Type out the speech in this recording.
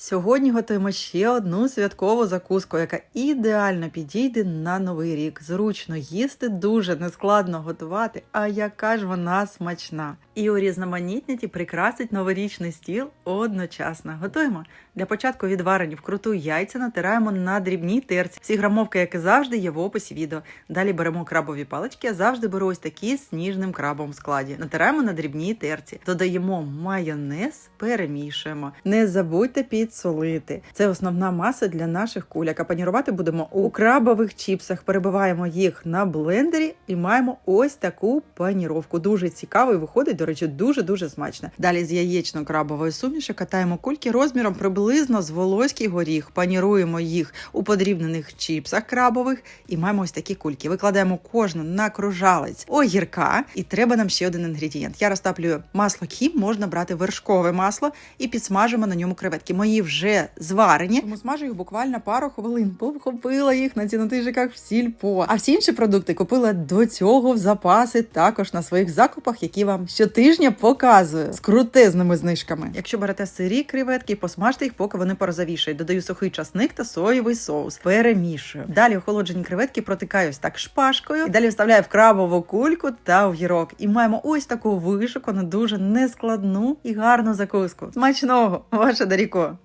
Сьогодні готуємо ще одну святкову закуску, яка ідеально підійде на новий рік. Зручно їсти, дуже нескладно готувати. А яка ж вона смачна! І урізноманітнять і прикрасить новорічний стіл одночасно. Готуємо для початку відварені вкруту яйця, натираємо на дрібній терці. Всі грамовки, як і завжди, є в описі відео. Далі беремо крабові палички. Я завжди беру ось такі з сніжним крабом в складі. Натираємо на дрібній терці. Додаємо майонез, перемішуємо. Не забудьте підсолити. Це основна маса для наших куляк. А панірувати будемо у крабових чіпсах. Перебиваємо їх на блендері і маємо ось таку паніровку. Дуже цікаво і виходить, до речі, дуже дуже смачно. Далі з яєчно-крабової суміші катаємо кульки розміром приблизно з волоський горіх. Паніруємо їх у подрібнених чіпсах крабових і маємо ось такі кульки. Викладаємо кожну на кружалець огірка, і треба нам ще один інгредієнт. Я розтаплюю масло кім, можна брати вершкове масло і підсмажимо на ньому креветки. Мої вже зварені. Тому смажу їх буквально пару хвилин. Купила їх на цінотижиках в сільпо. А всі інші продукти купила до цього в запаси також на своїх закупах, які вам щотижня показую з крутезними знижками. Якщо берете сирі креветки, посмажте їх, поки вони порозовішають. Додаю сухий часник та соєвий соус. Перемішую. Далі охолоджені креветки протикаю ось так шпажкою. І далі вставляю в крабову кульку та огірок. І маємо ось таку вишукану, дуже нескладну і гарну закуску. Смачного, ваше Даріко!